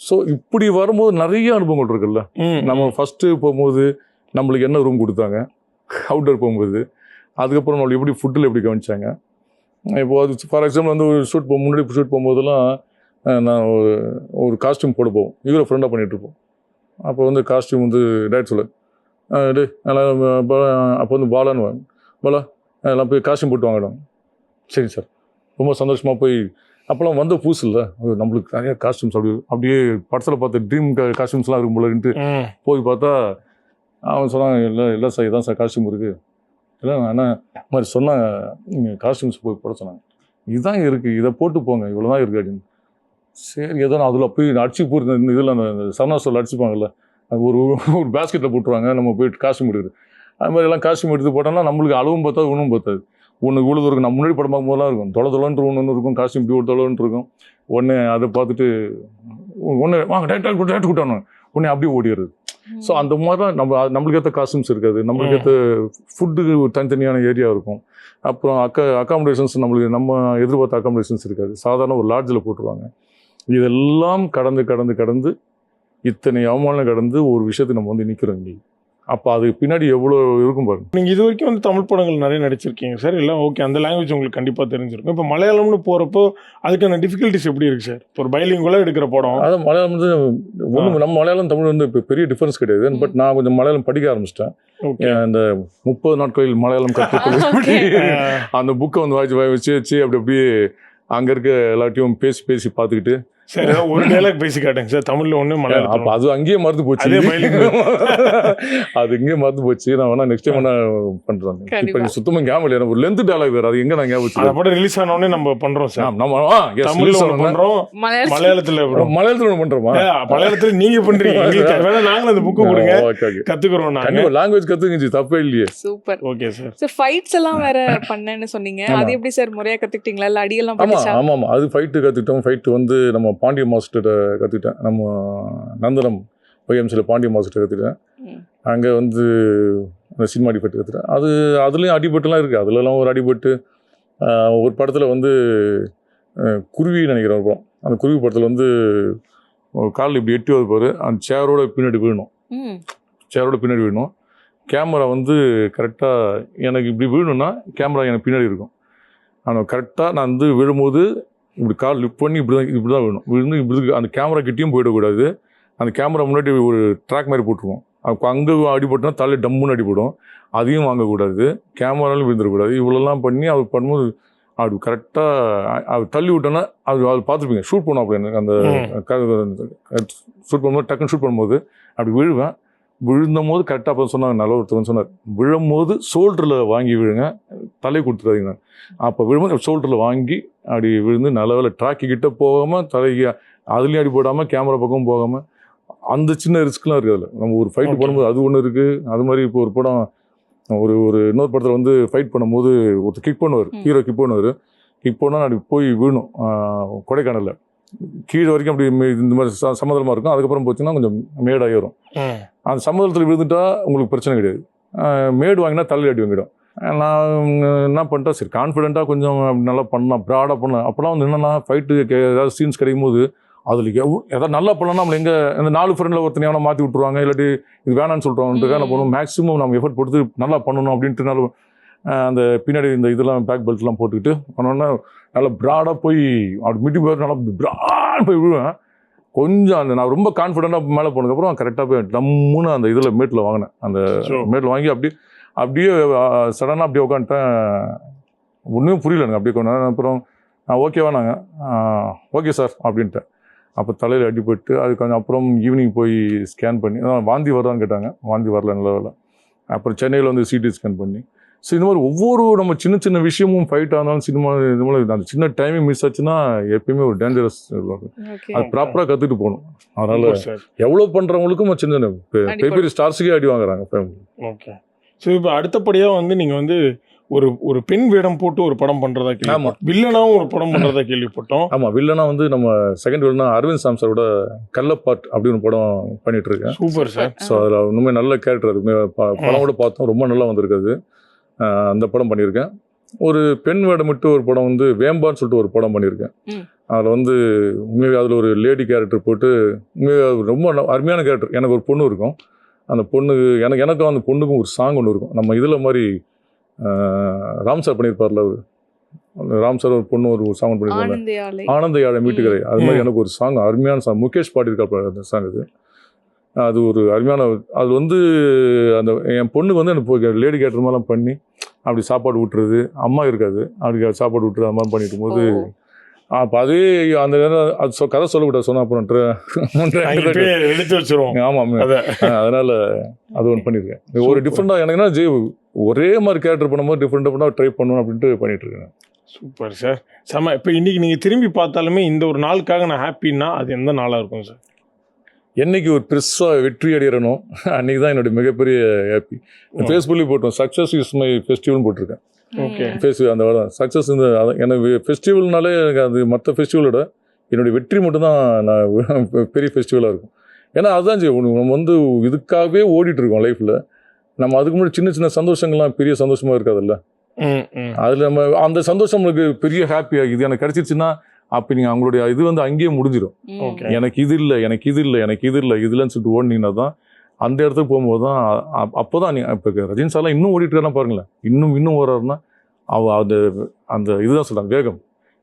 ஸோ இப்படி வரும்போது நிறைய அனுபவங்கள் இருக்குல்ல. நம்ம ஃபஸ்ட்டு போகும்போது நம்மளுக்கு என்ன ரூம் கொடுத்தாங்க? அவுட்டர் போகும்போது. அதுக்கப்புறம் நம்மளுக்கு எப்படி ஃபுட்டில் எப்படி கவனிச்சாங்க? இப்போ அது ஃபார் எக்ஸாம்பிள் வந்து ஒரு ஷூட் போ முன்னாடி ஷூட் போகும்போதெல்லாம் நான் ஒரு ஒரு காஸ்டியூம் போட போவோம். இவரை ஃப்ரெண்டாக பண்ணிட்டு இருப்போம். அப்போ வந்து காஸ்டியூம் வந்து டேட் சொல்ல டே அப்போ வந்து பாலான்னு. பாலா எல்லாம் போய் காஸ்டியூம் போட்டு வாங்கிடும் சரி சார். ரொம்ப சந்தோஷமாக போய் அப்போல்லாம் வந்த புதுசு இல்லை. நம்மளுக்கு நிறைய காஸ்டியூம்ஸ் அப்படி அப்படியே படத்தில் பார்த்த ட்ரீம் காஸ்டியூம்ஸ்லாம் இருக்கும் போலன்ட்டு. போய் பார்த்தா அவன் சொன்னான் இல்லை இல்லை சார் இதான் சார் காஸ்டியூம் இருக்குது இல்லை ஆனால் மாதிரி சொன்னாங்க நீங்கள் காஸ்டியூம்ஸ் போய் போட சொன்னாங்க. இதுதான் இருக்குது இதை போட்டு போங்க. இவ்வளோ தான் இருக்குது அப்படின்னு. சரி ஏதோ நான் அதில் போய் அடிச்சு இந்த இதில் அந்த சரணா ஸ்டோரில் அடிச்சுப்பாங்கல்ல. அது ஒரு ஒரு பேஸ்கெட்டில் போட்டுருவாங்க நம்ம போயிட்டு காஸ்டியூம் எடுக்குது அது மாதிரி எல்லாம் காஸ்டியூம் எடுத்து போட்டோம்னா நம்மளுக்கு அளவும் பார்த்தாது ஒன்றும் பார்த்தாது ஒன்று இவ்வளோ இருக்கும் நம்ம முன்னாடி படம் பார்க்கும்போதெல்லாம் இருக்கும். தொலை தொலைன்ட்டு ஒன்று ஒன்று இருக்கும் காஸ்டியூம் இப்படி ஒரு தொலைன்ட்டு இருக்கும். ஒன்று அதை பார்த்துட்டு ஒன்று வாங்க டேரக்டர் கூட டேரக்டர் கூட்டானு உடனே அப்படியே ஓடிடுறது. ஸோ அந்த மாதிரி தான் நம்ம நம்மளுக்கு ஏற்ற காஸ்டியூம்ஸ் இருக்காது. நம்மளுக்கு ஏற்ற ஃபுட்டுக்கு ஒரு தனித்தனியான ஏரியா இருக்கும். அப்புறம் அக்கா அக்காமடேஷன்ஸ் நம்மளுக்கு நம்ம எதிர்பார்த்த அக்காமடேஷன்ஸ் இருக்காது. சாதாரண ஒரு லாட்ஜில் போட்டுருவாங்க. இதெல்லாம் கடந்து கடந்து கடந்து இத்தனை அவமானம் கடந்து ஒரு விஷயத்தை நம்ம வந்து நிற்கிறோம் இன்னைக்கு அப்போ அது பின்னாடி எவ்வளோ இருக்கும் பாருங்க. நீங்க இது வரைக்கும் வந்து தமிழ் படங்கள் நிறைய நடிச்சிருக்கீங்க சார் எல்லாம் ஓகே அந்த லாங்குவேஜ் உங்களுக்கு கண்டிப்பா தெரிஞ்சிருக்கும். இப்போ மலையாளம்னு போறப்போ அதுக்கான டிஃபிகல்ட்டிஸ் எப்படி இருக்கு சார் இப்போ ஒரு பைலிங்குலாம் எடுக்கிற படம். அதான் மலையாளம் வந்து ஒன்றும் நம்ம மலையாளம் தமிழ் வந்து இப்போ பெரிய டிஃபரன்ஸ் கிடையாது. பட் நான் கொஞ்சம் மலையாளம் படிக்க ஆரம்பிச்சிட்டேன். இந்த முப்பது நாட்களில் மலையாளம் கற்றுக்கொள்ள அந்த புக்கை வந்து வாய்ச்சி வாய் வச்சு வச்சு அப்படி அப்படியே அங்கே இருக்க எல்லாத்தையும் பேசி பேசி பார்த்துக்கிட்டு சரி ஒரு டைலாக் பேசி காட்டுங்க. சார் தமிழ்ல ஒண்ணு அப்போ மலையாளம் அது அங்கேயே மறந்து போச்சு. அதே இங்கேயே மறந்து போச்சு. நான் வேணா நெக்ஸ்ட் டைம் வேணா பண்ணுறேன் இப்போ சுத்தமாக ஞாபகம் இல்லை ஒரு லென்த் டேலாக் வேறு. அது எங்கே நான் ஞாபகம் அந்த. படம் ரிலீஸ் ஆன உடனே நம்ம பண்றோம் சார். நம்ம தமிழ்ல ஒண்ணு. பண்றோம் மலையாளம் மலையாளத்துல பண்றோம். மலையாளத்தில் மலையாளத்துல நீங்க பண்றீங்க. வேணா நாங்களும் அந்த புக்கு கொடுங்க. கத்துக்கிறோம் நாங்க. லாங்குவேஜ் கற்றுக்குச்சு தப்பே இல்லையே. Super. Okay sir sir fights எல்லாம் வேற பண்ணேன்னு சொன்னீங்க. ஆமா. அது எப்படி சார் முறையா கத்துக்கிட்டீங்களா? இல்ல அடியெல்லாம் ஆமாம் ஆமாம் அது ஃபைட்டு கற்றுக்கிட்டோம் ஃபைட்டு வந்து நம்ம பாண்டிய மாஸ்டர்கிட்ட கற்றுக்கிட்டேன் நம்ம நந்தனம் ஒய்எம்சியில் பாண்டிய மாஸ்டர் கற்றுக்கிட்டேன். அங்கே வந்து அந்த சினிமா அடிபட்டு கற்றுட்டேன் அது அதுலேயும் அடிபட்டுலாம் இருக்குது அதுலலாம் ஒரு அடிபட்டு ஒரு படத்தில் வந்து குருவி நினைக்கிறேன் ஒரு படம். அந்த குருவி படத்தில் வந்து காலில் இப்படி எட்டி பாரு. அந்த சேரோட பின்னாடி விழணும். சேரோட பின்னாடி விழணும். கேமரா வந்து கரெக்டாக எனக்கு இப்படி விழணும்னா கேமரா எனக்கு பின்னாடி இருக்கும். ஆனால் கரெக்டாக நான் வந்து விழும்போது இப்படி கால் லிஃப்ட் பண்ணி இப்படி தான் இப்படி தான் விழுந்து இப்படி இருக்கு. அந்த கேமரா கிட்டேயும் போயிடக்கூடாது. அந்த கேமரா முன்னாடி ஒரு ட்ராக் மாதிரி போட்டுருவோம். அப்போ அங்கே அடிபட்டுனா தலை டம்முன்னு அடிபடும். அதையும் வாங்கக்கூடாது. கேமராலும் விழுந்துடக்கூடாது. இவ்வளோலாம் பண்ணி அவர் பண்ணும்போது அப்படி கரெக்டாக அவர் தள்ளி விட்டோன்னா அது அது பார்த்துருப்பீங்க. ஷூட் பண்ணோம் அப்படி எனக்கு அந்த ஷூட் பண்ணும்போது டக்குன்னு ஷூட் பண்ணும்போது அப்படி விழுவேன். விழுந்த போது கரெக்டாக அப்போ சொன்னாங்க. நல்ல ஒருத்தவங்க சொன்னார். விழும்போது ஷோல்டரில் வாங்கி விழுங்க. தலை கொடுத்துறாதீங்க. அப்போ விழும்போது ஷோல்டரில் வாங்கி அப்படி விழுந்து நல்ல வேலை ட்ராக்கி கிட்ட போகாமல் தலைக்கு அதுலேயும் அடி போடாமல் கேமரா பக்கம் போகாமல் அந்த சின்ன ரிஸ்க்லாம் இருக்குது அதில். நம்ம ஒரு ஃபைட். பண்ணும்போது அது ஒன்று இருக்குது அது மாதிரி இப்போ ஒரு படம் ஒரு ஒரு இன்னொரு படத்தில் வந்து ஃபைட் பண்ணும்போது ஒருத்தர் கிக் பண்ணுவார். ஹீரோ கிக் பண்ணுவார். கிக் பண்ணால் அப்படி போய் விழணும். கொடைக்கானலில். கீழே வரைக்கும் அப்படி இந்த மாதிரி ச சமதளமாக இருக்கும். அதுக்கப்புறம் போச்சுன்னா கொஞ்சம் மேடாகி. அந்த சமதளத்தில் விழுந்துட்டா உங்களுக்கு பிரச்சனை கிடையாது. மேடு வாங்கினா தலையில் அடி வாங்கிடும். நான் என்ன பண்ணிட்டேன் சரி கான்ஃபிடென்ட்டாக கொஞ்சம் நல்லா பண்ணலாம் ப்ராடாக பண்ணலாம் அப்போலாம் வந்து என்னென்னா ஃபைட்டு ஏதாவது சீன்ஸ் கிடைக்கும் போது அதில் எவ் ஏதாவது நல்லா பண்ணலாம் நம்மள எங்கே இந்த நாலு ஃப்ரெண்டில் ஒருத்தனை எவனா மாற்றி விட்ருவாங்க இல்லாட்டி இது வேணான்னு சொல்லிட்டுவாங்க என்ன பண்ணுவோம் மேக்ஸிமம் நம்ம எஃபர்ட் போட்டு நல்லா பண்ணணும் அப்படின்ட்டு நல்ல அந்த பின்னாடி இந்த இதெல்லாம் பேக் பெல்ட்லாம் போட்டுக்கிட்டு பண்ணோன்னா நல்லா ப்ராடாக போய் அப்படி மிட்டி போய் நல்லா ப்ராட் போய் விழுவேன் கொஞ்சம் அந்த நான் ரொம்ப கான்ஃபிடென்ட்டாக மேலே போனதுக்கப்புறம் கரெக்டாக போய் டம்முன்னு அந்த இதில் மேட்டில் வாங்கினேன். அந்த. மேட்டில் வாங்கி அப்படியே அப்படியே சடனாக அப்படியே உட்காந்துட்டேன். ஒன்றுமே புரியல எனக்கு அப்படியே நேரம் அப்புறம் ஓகேவா நாங்கள் ஓகே சார் அப்படின்ட்டேன். அப்போ தலையில் அடிபட்டு அது கொஞ்சம் அப்புறம் ஈவினிங் போய் ஸ்கேன் பண்ணி அதான் வாந்தி வருதான்னு கேட்டாங்க. வாந்தி வரல நல்ல வேலை அப்புறம் சென்னையில் வந்து சிடி ஸ்கேன் பண்ணி. ஸோ இந்த மாதிரி ஒவ்வொரு நம்ம சின்ன சின்ன விஷயமும் ஃபைட்டாக இருந்தாலும் சினிமா இது மாதிரி அந்த சின்ன டைமிங் மிஸ் ஆச்சுன்னா எப்பயுமே ஒரு டேஞ்சரஸ் அது ப்ராப்பராக கற்றுட்டு போகணும். அதனால் எவ்வளோ பண்ணுறவங்களுக்கும் சின்ன சின்ன பெரிய பெரிய ஸ்டார்ஸுக்கே அடி வாங்குறாங்க. ஓகே ஸோ இப்போ அடுத்தபடியாக வந்து நீங்கள் வந்து ஒரு ஒரு பெண் வேடம் போட்டு ஒரு படம் பண்ணுறதா கேள்வி ஆமா. வில்லனாவும் ஒரு படம் பண்ணுறதா கேள்விப்பட்டோம். ஆமாம் வில்லனா வந்து நம்ம செகண்ட் வில்லனா அரவிந்த் சாம்சரோட கள்ளப்பாட் அப்படின்னு ஒரு படம் பண்ணிட்டு இருக்கேன் சூப்பர் சார் ஸோ அதில் இன்னுமே நல்ல கேரக்டர் இருக்குமே படம் கூட பார்த்தோம். ரொம்ப நல்லா வந்திருக்குது. அந்த படம் பண்ணியிருக்கேன். ஒரு பெண் வேடம் விட்டு ஒரு படம் வந்து வேம்பான்னு சொல்லிட்டு ஒரு படம் பண்ணியிருக்கேன். அதில் வந்து உண்மையாகவே அதில் ஒரு லேடி கேரக்டர் போட்டு உண்மையாக ரொம்ப அருமையான கேரக்டர் எனக்கு ஒரு பொண்ணு இருக்கும். அந்த பொண்ணு எனக்கு எனக்கும் அந்த பொண்ணுக்கும் ஒரு சாங் ஒன்று இருக்கும். நம்ம இதில் மாதிரி ராம் சார் பண்ணியிருப்பார்ல அவரு. ராம் சார் ஒரு பொண்ணு ஒரு சாங் பண்ணியிருப்பாங்க ஆனந்தி யாழை மீட்டுக்கரை. அது மாதிரி. எனக்கு ஒரு சாங் அருமையான சாங் முகேஷ் பாடியிருக்கா அந்த சாங் அது. அது ஒரு அருமையான அது வந்து அந்த என் பொண்ணுக்கு வந்து எனக்கு லேடி கேட்டர் மாதிரிலாம் பண்ணி அப்படி சாப்பாடு ஊட்டுறது அம்மா இருக்காது. அப்படி சாப்பாடு ஊட்டுறது அந்த மாதிரி பண்ணிட்டு போது. அப்போ அதே அந்த நேரம் அது சொ- கதை சொல்லக்கூடாது சொன்ன அப்புறம் எடுத்து வச்சிருவோம். ஆமாம் அதை. அதனால அது ஒன்று பண்ணியிருக்கேன் ஒரு Super. டிஃப்ரெண்டாக எனக்கு என்ன ஜெய் ஒரே மாதிரி கேரக்டர் பண்ணும்போது டிஃப்ரெண்ட் டிஃப்ரெண்டாக ட்ரை பண்ணணும் அப்படின்ட்டு பண்ணிட்டு இருக்கேன். Super sir. செம இப்போ இன்னைக்கு நீங்கள் திரும்பி பார்த்தாலுமே இந்த ஒரு நாளுக்காக நான் ஹாப்பின்னா அது எந்த நாளாக இருக்கும் சார்? என்னைக்கு ஒரு பெருசாக வெற்றி அடையிறனோ அன்னைக்கு தான் என்னுடைய மிகப்பெரிய ஹாப்பி ஃபேஸ்புக்லேயும் போட்டோம். சக்ஸஸ் இஸ் மை ஃபெஸ்டிவல் போட்டிருக்கேன். Okay. ஃபேஸ் அந்த சக்ஸஸ் இந்த எனக்கு ஃபெஸ்டிவல்னாலே எனக்கு அது மற்ற ஃபெஸ்டிவலோட என்னுடைய வெற்றி மட்டும்தான் நான் பெரிய ஃபெஸ்டிவலாக இருக்கும். ஏன்னா அதுதான் ஒண்ணு நம்ம வந்து இதுக்காகவே ஓடிட்டு இருக்கோம் லைஃப்பில் நம்ம அதுக்கு முன்னாடி சின்ன சின்ன சந்தோஷங்கள்லாம் பெரிய சந்தோஷமாக இருக்காதுல்ல? அதில் நம்ம அந்த சந்தோஷம் நம்மளுக்கு பெரிய ஹாப்பியாக இது எனக்கு கிடச்சிருச்சுன்னா அப்போ நீங்கள் அவங்களுடைய இது வந்து அங்கேயே முடிஞ்சிடும். எனக்கு இது இல்லை எனக்கு இது இல்லை எனக்கு இது இல்லை இது இல்லைன்னு சொல்லிட்டு ஓடினீங்கன்னா தான் அந்த இடத்துக்கு போகும்போது தான் அப்போ தான் நீ இப்போ ரஜினி சார்லாம் இன்னும் ஓடிட்டு பாருங்களேன். இன்னும் இன்னும் ஓடுறாருன்னா அவ அந்த அந்த இதுதான் சொல்கிறாங்க வேகம்.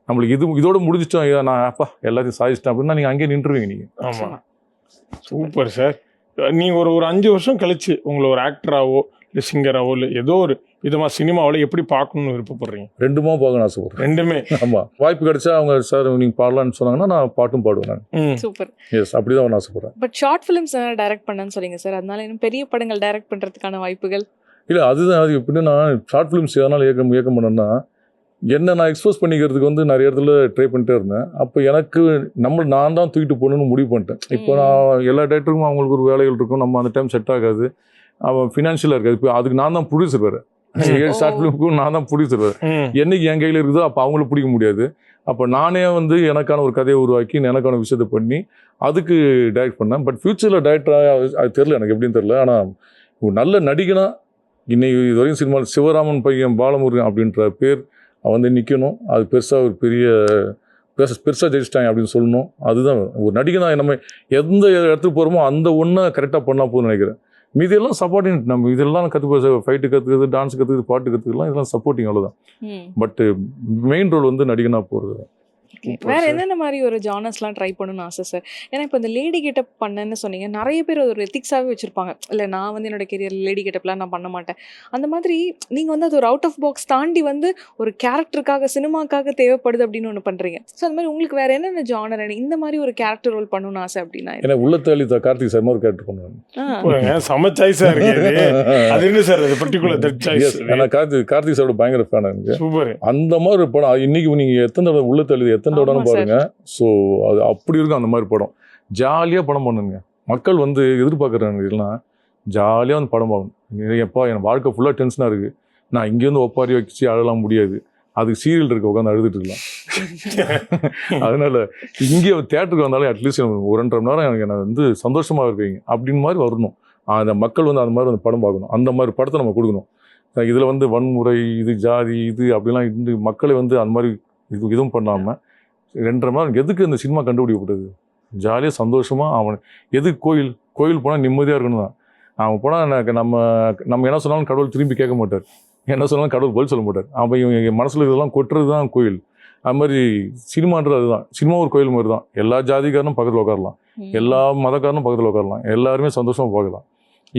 நம்மளுக்கு இது இதோட முடிஞ்சிட்டோம் ஐயா, நான் அப்பா எல்லாத்தையும் சாதிச்சிட்டேன் அப்படின்னா நீங்கள் அங்கேயே நின்றுவீங்க நீங்கள் ஆமாம் சூப்பர் சார். நீங்கள் ஒரு ஒரு அஞ்சு வருஷம் கழிச்சு உங்களை ஒரு ஆக்டராகவோ இல்லை சிங்கராகவோ இல்லை ஏதோ ஒரு விதமாக சினிமாவில் எப்படி பார்க்கணும்னு விருப்பப்படுறீங்க? ரெண்டுமா பார்க்கணும் ஆசைப்படுறேன் ரெண்டுமே? ஆமாம் வாய்ப்பு கிடைச்சா அவங்க சார் நீங்கள் பாடலான்னு சொன்னாங்கன்னா நான் பாட்டும் பாடுவேன் நான். சூப்பர். எஸ் அப்படி தான் நான் ஆசைப்படுறேன் பட் ஷார்ட் ஃபிலிம்ஸ் டைரக்ட் பண்ணேன்னு சொன்னீங்க சார். அதனால இன்னும் பெரிய படங்கள் டைரக்ட் பண்றதுக்கான வாய்ப்புகள்? இல்லை அதுதான். அது எப்படின்னா ஷார்ட் ஃபிலிம்ஸ் எதனால் இயக்கம் இயக்கம் பண்ணேன்னா என்ன நான் எக்ஸ்போஸ் பண்ணிக்கிறதுக்கு வந்து நிறைய இடத்துல ட்ரை பண்ணிட்டே இருந்தேன். அப்போ எனக்கு நம்ம நான் தான் தூக்கிட்டு போகணும்னு முடிவு பண்ணிட்டேன். இப்போ நான் எல்லா டேரக்டருக்கும் அவங்களுக்கு ஒரு வேலைகள் இருக்கும். நம்ம அந்த டைம் செட் ஆகாது. அவன் ஃபினான்ஷியலாக இருக்காது. இப்போ அதுக்கு நான் தான் ப்ரொடியூசர் வேறு. ஏழு ஷார்ட் ஃபிலிமுக்கும் நான் தான் வேறு ம். என்னைக்கு என் கையில் இருக்குதோ அப்போ அவங்களுக்கு பிடிக்க முடியாது. அப்போ நானே வந்து எனக்கான ஒரு கதையை உருவாக்கி எனக்கான விஷயத்தை பண்ணி அதுக்கு டைரக்ட் பண்ணேன். பட் ஃப்யூச்சரில் டைரக்டராக அது தெரில எனக்கு எப்படின்னு தெரில ஆனால் ஒரு நல்ல நடிகனா இன்னைக்கு இது வரைக்கும் சினிமா சிவராமன் பையன் பாலமுருகன் அப்படின்ற பேர் அவன் வந்து நிற்கணும் அது பெருசாக ஒரு பெரிய பெருச பெருசாக ஜெயிச்சிட்டாங்க அப்படின்னு சொல்லணும். அதுதான் ஒரு நடிகனா நம்ம எந்த இடத்துக்கு போகிறோமோ அந்த ஒன்றை கரெக்டாக பண்ணால் போதும்னு நினைக்கிறேன். மீதியெல்லாம் சப்போர்ட்டிங் நம்ம இதெல்லாம் கற்றுக்க ஃபைட்டு கற்றுக்கிறது டான்ஸ் கற்றுக்கிறது பாட்டு கற்றுக்கலாம் இதெல்லாம் சப்போர்ட்டிங் அவ்வளோதான் ம். பட் மெயின் ரோல் வந்து நடிகனா போகிறது வேற. என்னென்ன மாதிரி ஒரு ஜானர்ஸ்லாம் ட்ரை பண்ணணும்னு ஆசை சார் ஏன்னா இப்போ இந்த லேடி கெட்டப் பண்ணேன்னு சொன்னீங்க நிறைய பேர் ஒரு எத்திக்ஸாகவே வச்சிருப்பாங்க. இல்லை நான் வந்து என்னோட கெரியர் லேடி கெட்டப்லாம் நான் பண்ண மாட்டேன். அந்த மாதிரி நீங்கள் வந்து அது ஒரு அவுட் ஆஃப் பாக்ஸ் தாண்டி வந்து ஒரு கேரக்டருக்காக சினிமாக்காக தேவைப்படுது அப்படின்னு ஒன்று பண்ணுறீங்க ஸோ அந்த மாதிரி உங்களுக்கு வேற என்னென்ன ஜானர் இந்த மாதிரி ஒரு கேரக்டர் ரோல் பண்ணணும்னு ஆசை அப்படின்னா ஏன்னா உள்ளத்தாளி த கார்த்திக் சார் மாதிரி கேரக்டர். போங்க, செம சாய்ஸாக இருக்கு. அது என்ன சார் அது பர்டிகுலர் தட் சாய்ஸ் Yes, ஏன்னா கார்த்திக் கார்த்திக் சாரோட பயங்கர ஃபேன் எனக்கு. சூப்பர். அந்த மாதிரி படம் இன்னைக்கு நீங்கள் எத்தனை தடவை உள்ளத்தள்ளி எத்தனை sir. பாருங்க ஸோ அது அப்படி இருக்கும் அந்த மாதிரி படம். ஜாலியாக படம் பண்ணுங்க. மக்கள் வந்து எதிர்பார்க்குறாங்க இதெல்லாம் ஜாலியாக வந்து படம் பார்க்கணும். எப்பா என் வாழ்க்கை ஃபுல்லாக டென்ஷனாக இருக்குது நான் இங்கேருந்து ஒப்பாரி வச்சு அழலாம் முடியாது. அதுக்கு சீரியல் இருக்க உட்காந்து அழுதுட்டு இருக்கலாம். அதனால இங்கே தேட்டருக்கு வந்தாலும் அட்லீஸ்ட் ஒரு ரெண்டரை மணி நேரம் எனக்கு எனக்கு வந்து சந்தோஷமா இருக்கீங்க. அப்படின்னு மாதிரி வரணும். அந்த மக்கள் வந்து அந்த மாதிரி அந்த படம் பார்க்கணும். அந்த மாதிரி படத்தை நம்ம கொடுக்கணும். இதில் வந்து வன்முறை இது ஜாதி இது அப்படிலாம் இருந்து மக்களை வந்து அந்த மாதிரி இது இதுவும் பண்ணாமல் ரெண்டரை மணி நேரம் எதுக்கு இந்த சினிமா கண்டுபிடிக்கப்பட்டது? ஜாலியாக சந்தோஷமாக அவன் எதுக்கு கோயில் கோயில் போனால் நிம்மதியாக இருக்கணும் தான் அவன் போனால் எனக்கு நம்ம நம்ம என்ன சொன்னாலும் கடவுள் திரும்பி கேட்க மாட்டார். என்ன சொன்னாலும் கடவுள் பதில் சொல்ல மாட்டார். அவன் இவங்க மனசில் இதெல்லாம் கொட்டுறது தான் கோயில். அது மாதிரி சினிமான்றது அதுதான். சினிமா ஒரு கோயில் மாதிரி தான். எல்லா ஜாதிக்காரனும் பக்கத்தில் உட்காரலாம் எல்லா மதக்காரனும் பக்கத்தில் உட்காரலாம் எல்லாருமே சந்தோஷமாக பார்க்கலாம்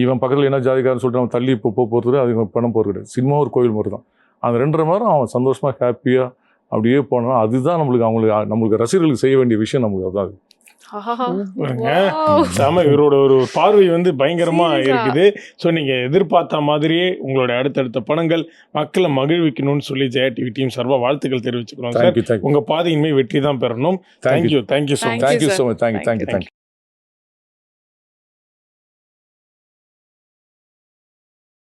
இவன் பக்கத்தில் என்ன ஜாதிக்காரன் சொல்லிட்டு அவன் தள்ளி இப்போ போக போகிறது அது பணம் போகிறது கிடையாது. சினிமா ஒரு கோயில் மாதிரி தான். அந்த ரெண்டரை மணி நேரம் அவன் சந்தோஷமாக ஹாப்பியாக அப்படியே போனான் அதுதான் நம்மளுக்கு அவங்களுக்கு நம்மளுக்கு ரசிகர்களுக்கு செய்ய வேண்டிய விஷயம் நம்மளுக்கு அதான். செம இவரோட ஒரு பார்வை வந்து பயங்கரமா? இருக்குது. ஸோ நீங்க எதிர்பார்த்த மாதிரியே உங்களோட அடுத்தடுத்த படங்கள் மக்களை மகிழ்விக்கணும்னு சொல்லி ஜெயா டிவி டீம் சார்பா வாழ்த்துக்கள் தெரிவிச்சுக்கிறோம் சார் உங்க பாதையின்மை வெற்றி தான் பெறணும் thank you thank you so Thank you, thank you. So much thank you Thank you, thank you thank you